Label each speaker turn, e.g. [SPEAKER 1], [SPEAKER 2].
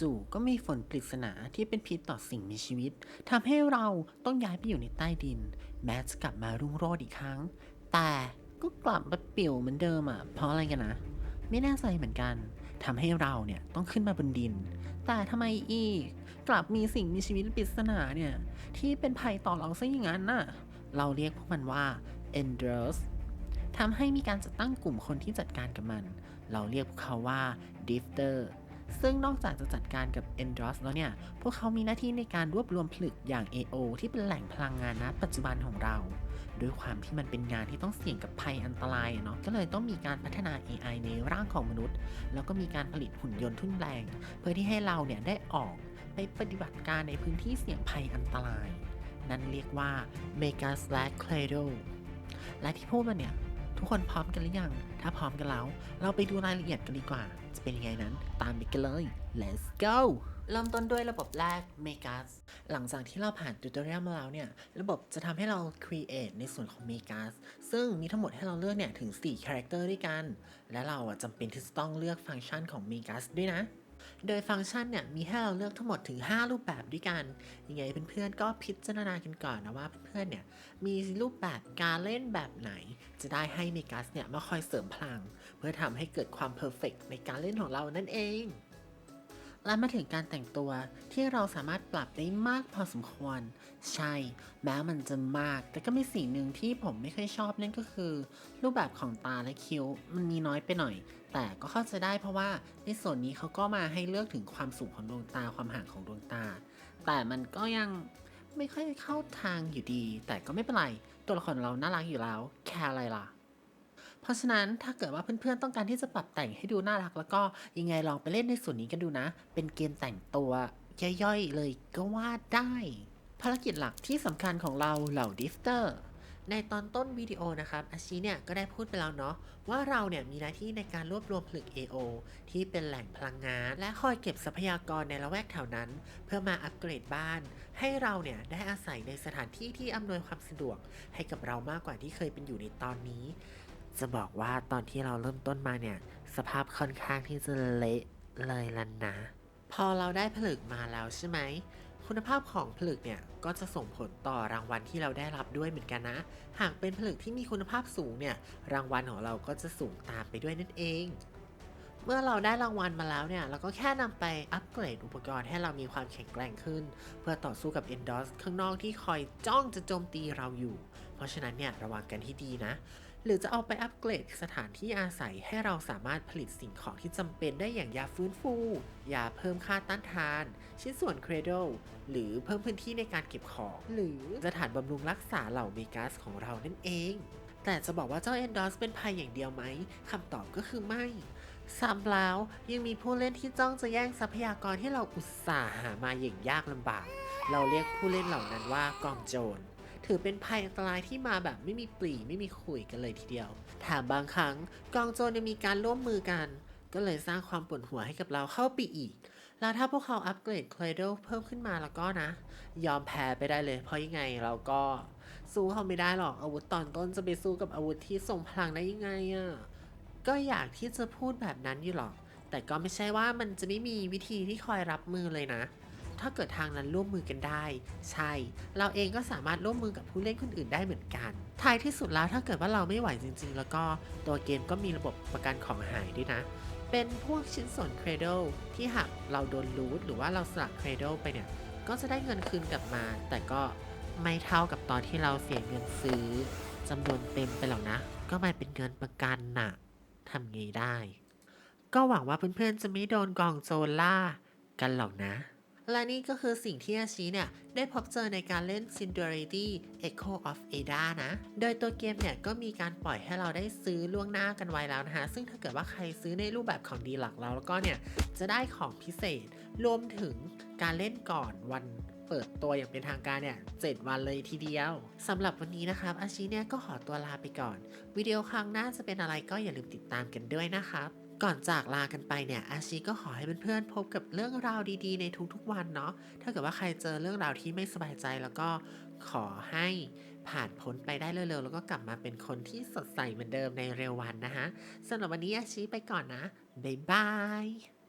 [SPEAKER 1] จู่ๆก็มีฝนปริศนาที่เป็นพิษต่อสิ่งมีชีวิตทำให้เราต้องย้ายไปอยู่ในใต้ดิน แม้จะกลับมารุ่งโรจน์อีกครั้ง แต่ก็กลับมาปี่วเหมือนเดิมอะเพราะอะไรกันนะ ไม่แน่ใจเหมือนกันทำให้เราเนี่ยต้องขึ้นมาบนดิน แต่ทำไมอีก กลับมีสิ่งมีชีวิตปริศนาเนี่ยที่เป็นภัยต่อเราซะอย่างนั้นน่ะเราเรียกพวกมันว่า Enders ทำให้มีการจัดตั้งกลุ่มคนที่จัดการกับมัน เราเรียกพวกเขาว่า Drifter ซึ่งนอกจากจะจัดการกับ Endros แล้วเนี่ย พวกเขามีหน้าที่ในการรวบรวมผลึกอย่าง AO ที่เป็นแหล่งพลังงานณปัจจุบันของเรา ด้วยความที่มันเป็นงานที่ต้องเสี่ยงกับภัยอันตรายเนาะ ก็เลยต้องมีการพัฒนา AI ในร่างของมนุษย์ แล้วก็มีการผลิตหุ่นยนต์ทุ่นแรง เพื่อที่ให้เราเนี่ยได้ออกไปปฏิบัติการในพื้นที่เสี่ยงภัยอันตราย นั่นเรียกว่า Mega Slash Cradle และที่พูดมาเนี่ย ทุกคนพร้อมกันหรือยัง ถ้าพร้อมกันแล้ว เราไปดูรายละเอียดกันดีกว่า จะเป็นยังไงนั้น ตามไปกันเลย let's go เริ่มต้นด้วยระบบแรก Megas หลังจากที่เราผ่านติวตอเรียลมาแล้วเนี่ย ระบบจะทำให้เรา create ในส่วนของ Megas ซึ่งมีทั้งหมดให้เราเลือกเนี่ยถึง 4 character ด้วยกัน และเราอะจำเป็นที่จะต้องเลือกฟังก์ชันของ Megas ด้วยนะ โดยฟังก์ชันเนี่ยมีให้เราเลือกทั้งหมดถึง 5 รูปแบบด้วยกัน ยังไงเพื่อนๆก็พิจารณากันก่อนนะว่าเพื่อนๆเนี่ยมีรูปแบบการเล่นแบบไหน จะได้ให้เมกัสเนี่ยมาคอยเสริมพลัง เพื่อทำให้เกิดความเพอร์เฟกในการเล่นของเรานั่นเอง และมาถึงการแต่งตัวที่เราสามารถปรับได้มากพอสมควร ใช่ แม้มันจะมาก แต่ก็มีสิ่งหนึ่งที่ผมไม่ค่อยชอบนั่นก็คือ รูปแบบของตาและคิ้ว มันมีน้อยไปหน่อย แต่ก็เข้าใจได้เพราะว่าในส่วนนี้เขาก็มาให้เลือกถึงความสูงของดวงตาความห่างของดวงตา แต่มันก็ยังไม่ค่อยเข้าทางอยู่ดี แต่ก็ไม่เป็นไร ตัวละครเราน่ารักอยู่แล้ว แค่อะไรล่ะ เพราะฉะนั้นถ้าเกิดว่าเพื่อนๆต้องการที่จะปรับแต่งให้ดูน่ารัก แล้วก็ยังไงลองไปเล่นในส่วนนี้กันดูนะ เป็นเกมแต่งตัวย่อยๆเลยก็ว่าได้ ภารกิจหลักที่สำคัญของเราเหล่าดิฟเตอร์ในตอนต้นวิดีโอนะครับอาชีเนี่ยก็ได้พูดไปแล้วเนาะว่าเราเนี่ยมีหน้าที่ในการรวบรวมผลึก AO ที่เป็นแหล่งพลังงาน และคอยเก็บทรัพยากรในละแวกแถวนั้น เพื่อมาอัปเกรดบ้าน ให้เราเนี่ยได้อาศัยในสถานที่ที่อำนวยความสะดวกให้กับเรามากกว่าที่เคยเป็นอยู่ในตอนนี้ จะบอกว่าตอนที่เราเริ่มต้นมาเนี่ย สภาพค่อนข้างที่จะเละเลยล่ะนะ พอเราได้ผลึกมาแล้วใช่ไหม คุณภาพของผลึกเนี่ย ก็จะส่งผลต่อรางวัลที่เราได้รับด้วยเหมือนกันนะ หากเป็นผลึกที่มีคุณภาพสูงเนี่ย รางวัลของเราก็จะสูงตามไปด้วยนั่นเอง เมื่อเราได้รางวัลมาแล้วเนี่ย เราก็แค่นำไปอัปเกรดอุปกรณ์ให้เรามีความแข็งแกร่งขึ้น เพื่อต่อสู้กับ Endos ข้างนอกที่คอยจ้องจะโจมตีเราอยู่ เพราะฉะนั้นเนี่ยระวังกันที่ดีนะ หรือจะเอาไปอัปเกรดสถานที่อาศัยให้เราสามารถผลิตสิ่งของที่จำเป็นได้อย่างยาฟื้นฟู ยาเพิ่มค่าต้านทาน ชิ้นส่วนเครด l หรือเพิ่มพื้นที่ในการเก็บของ หรือสถานบำรุงรักษาเหล่าเมกัสของเรานั่นเอง แต่จะบอกว่าเจ้า Endos เป็นภัยอย่างเดียวไหมคำตอบก็คือไม่ซ้ำแล้วยังมีผู้เล่นที่จ้องจะแย่งทรัพยากรที่เราอุตส่าห์หามาอย่างยากลำบาก เราเรียกผู้เล่นเหล่านั้นว่ากองโจร ถือเป็นภัยอันตรายที่มาแบบไม่มีปลีไม่มีขุยกันเลยทีเดียว แถมบางครั้งกองโจรยังมีการร่วมมือกัน ก็เลยสร้างความปวดหัวให้กับเราเข้าไปอีก แล้วถ้าพวกเขาอัปเกรด Cradle เพิ่มขึ้นมาแล้วก็นะ ยอมแพ้ไปได้เลย เพราะยังไงเราก็สู้เขาไม่ได้หรอกอาวุธตอนต้นจะไปสู้กับอาวุธที่ส่งพลังได้ยังไงอะก็อยากที่จะพูดแบบนั้นอยู่หรอก แต่ก็ไม่ใช่ว่ามันจะไม่มีวิธีที่คอยรับมือเลยนะ ถ้าเกิดทางนั้นร่วมมือกันได้ ใช่ เราเองก็สามารถร่วมมือกับผู้เล่นคนอื่นได้เหมือนกันท้ายที่สุดแล้วถ้าเกิดว่าเราไม่ไหวจริง ๆ แล้วก็ตัวเกมก็มีระบบประกันของหายด้วยนะ เป็นพวกชิ้นส่วนเครด l ที่หากเราโดนรูทหรือว่าเราสลักเครด l ไปเนี่ย ก็จะได้เงินคืนกลับมา แต่ก็ไม่เท่ากับตอนที่เราเสียเงินซื้อจำนวนเต็มไปหรอกนะ ก็มันเป็นเงินประกันน่ะทำไงได้ ก็หวังว่าเพื่อนๆจะไม่โดนกองโจรล่ากันหรอกนะ และนี่ก็คือสิ่งที่อาชีเนี่ย ได้พบเจอในการเล่น Singularity Echo of Ada นะ โดยตัวเกมเนี่ย ก็มีการปล่อยให้เราได้ซื้อล่วงหน้ากันไว้แล้วนะคะ ซึ่งถ้าเกิดว่าใครซื้อในรูปแบบของดีหลักแล้วแล้วก็เนี่ย จะได้ของพิเศษ รวมถึงการเล่นก่อนวันเปิดตัวอย่างเป็นทางการเนี่ย 7 วันเลยทีเดียว สำหรับวันนี้นะครับ อาชีเนี่ยก็ขอตัวลาไปก่อน วิดีโอครั้งหน้าจะเป็นอะไรก็อย่าลืมติดตามกันด้วยนะครับ ก่อนจากลากันไปเนี่ยอาชีก็ขอให้เพื่อนๆพบกับเรื่องราวดีๆ ในทุกๆวันเนาะถ้าเกิดว่าใครเจอเรื่องราวที่ไม่สบายใจแล้วก็ขอให้ผ่านพ้นไปได้เร็วๆ แล้วก็กลับมาเป็นคนที่สดใสเหมือนเดิมในเร็ววันนะฮะสำหรับวันนี้อาชีไปก่อนนะบ๊ายบาย